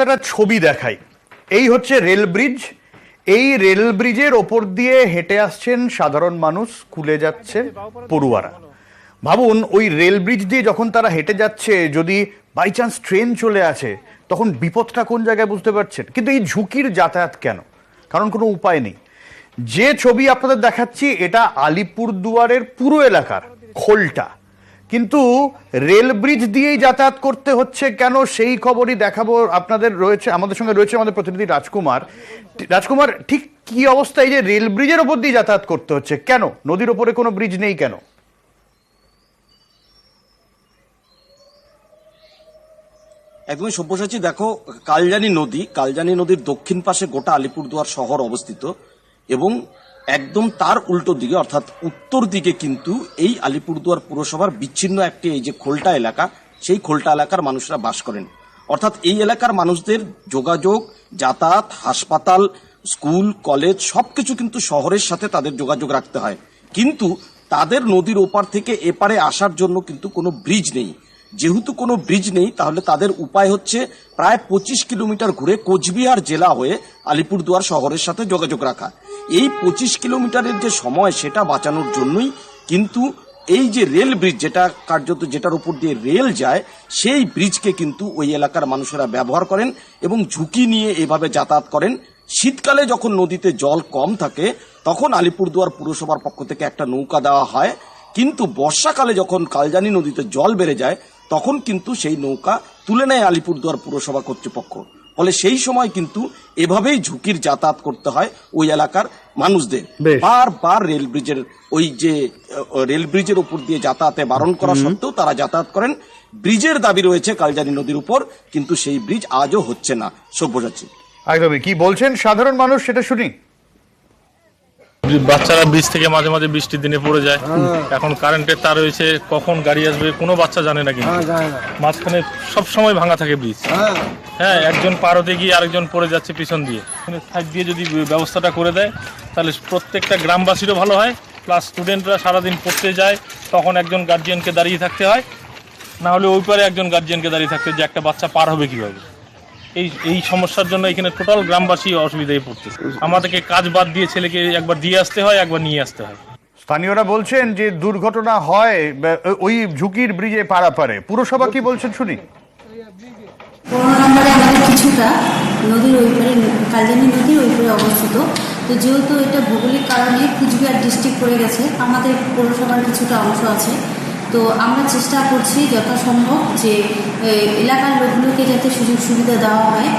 একটা ছবি দেখাই। এই হচ্ছে রেল ব্রিজ। এই রেল ব্রিজের ওপর দিয়ে হেঁটে আসছেন সাধারণ মানুষ, স্কুলে যাচ্ছে পড়ুয়ারা। ভাবুন, ওই রেল ব্রিজ দিয়ে যখন তারা হেঁটে যাচ্ছে, যদি বাই চান্স ট্রেন চলে আসে, তখন বিপদটা কোন জায়গায় বুঝতে পারছেন? কিন্তু এই ঝুঁকির যাতায়াত কেন? কারণ কোনো উপায় নেই। যে ছবি আপনাদের দেখাচ্ছি, এটা আলিপুরদুয়ারের পুরো এলাকার, খোলটা। কিন্তু রেল ব্রিজ দিয়েই যাতায়াত করতে হচ্ছে কেন সেই খবরই দেখাবো আপনাদের রয়েছে, আমাদের সঙ্গে রয়েছে আমাদের প্রতিনিধি রাজকুমার। রাজকুমার, ঠিক কি অবস্থা এই যে রেল ব্রিজের ওপর দিয়ে যাতায়াত করতে হচ্ছে? কেন? নদীর ওপরে কোনো ব্রিজ নেই কেন? একদমই সব্যসাচী, দেখো, কালজানি নদী, কালজানি নদীর দক্ষিণ পাশে গোটা আলিপুরদুয়ার শহর অবস্থিত এবং একদম তার উল্টো দিকে, অর্থাৎ উত্তর দিকে কিন্তু এই আলিপুরদুয়ার পুরসভার বিচ্ছিন্ন একটি এই যে খোলটা এলাকা, সেই খোলটা এলাকার মানুষরা বাস করেন। অর্থাৎ এই এলাকার মানুষদের যোগাযোগ, যাতায়াত, হাসপাতাল, স্কুল, কলেজ, সবকিছু কিন্তু শহরের সাথে তাদের যোগাযোগ রাখতে হয়। কিন্তু তাদের নদীর ওপার থেকে এপারে আসার জন্য কিন্তু কোনো ব্রিজ নেই। যেহেতু কোনো ব্রিজ নেই, তাহলে তাদের উপায় হচ্ছে প্রায় পঁচিশ কিলোমিটার ঘুরে কোচবিহার জেলা হয়ে আলিপুরদুয়ার শহরের সাথে যোগাযোগ রাখা। এই পঁচিশ কিলোমিটারের যে সময়, সেটা বাঁচানোর জন্যই কিন্তু এই যে রেল ব্রিজ, যেটা কার্যত যেটার উপর দিয়ে রেল যায়, সেই ব্রিজকে কিন্তু ওই এলাকার মানুষেরা ব্যবহার করেন এবং ঝুঁকি নিয়ে এভাবে যাতায়াত করেন। শীতকালে যখন নদীতে জল কম থাকে, তখন আলিপুরদুয়ার পুরসভার পক্ষ থেকে একটা নৌকা দেওয়া হয়। কিন্তু বর্ষাকালে যখন কালজানি নদীতে জল বেড়ে যায় তখন কিন্তু সেই নৌকা তুলে নেয় আলিপুরদুয়ার পুরসভা কর্তৃপক্ষ। ফলে সেই সময় কিন্তু এভাবেই ঝুঁকির যাতায়াত করতে হয় ওই এলাকার মানুষদের। বেশ। বারবার রেল ব্রিজের ওই যে রেল ব্রিজের উপর দিয়ে যাতায়াতে বারণ করা সত্ত্বেও তারা যাতায়াত করেন। ব্রিজের দাবি রয়েছে কালজানি নদীর উপর কিন্তু সেই ব্রিজ আজও হচ্ছে না। সব্যসাচী। একদমই। কি বলছেন সাধারণ মানুষ সেটা শুনি? বাচ্চারা ব্রিজ থেকে মাঝে মাঝে বৃষ্টির দিনে পড়ে যায়। এখন কারেন্টের তার রয়েছে কখন গাড়ি আসবে কোনো বাচ্চা জানে না কিন্তু। মাঝখানে সব সময় ভাঙা থাকে ব্রিজ হ্যাঁ। একজন পার হতে গিয়ে আরেকজন পড়ে যাচ্ছে পিছন দিয়ে। সাইড দিয়ে যদি ব্যবস্থাটা করে দেয় তাহলে প্রত্যেকটা গ্রামবাসীরও ভালো হয়। প্লাস স্টুডেন্টরা সারাদিন পড়তে যায় তখন একজন গার্জিয়ানকে দাঁড়িয়ে থাকতে হয়। না হলে ওই পারে একজন গার্জিয়ানকে দাঁড়িয়ে থাকতে হয় যে একটা বাচ্চা পার হবে কীভাবে। এই এই সমস্যার জন্য এখানে টোটাল গ্রামবাসী অসুবিধায় পড়তেছে। আমাদেরকে কাজ বাদ দিয়ে ছেলেকে একবার দিয়ে আসতে হয় একবার নিয়ে আসতে হয়। স্থানীয়রা বলছেন যে দুর্ঘটনা হয় ওই ঝুঁকির ব্রিজে পারাপারে পুরসভা কি বলছেন শুনি। পনেরো নম্বরে আমাদের কিছুটা নদীর ওই পারে কালজানি নদীর ওই পারে অবস্থিত। তো যেহেতু এটা ভৌগোলিক কারণে কুচবিহার ডিস্ট্রিক্ট পড়ে গেছে আমাদের পৌরসভার কিছুটা অংশ আছে। তো আমরা চেষ্টা করছি যথাসম্ভব যে এলাকার লোকগুলোকে যাতে সুযোগ সুবিধা দেওয়া হয়।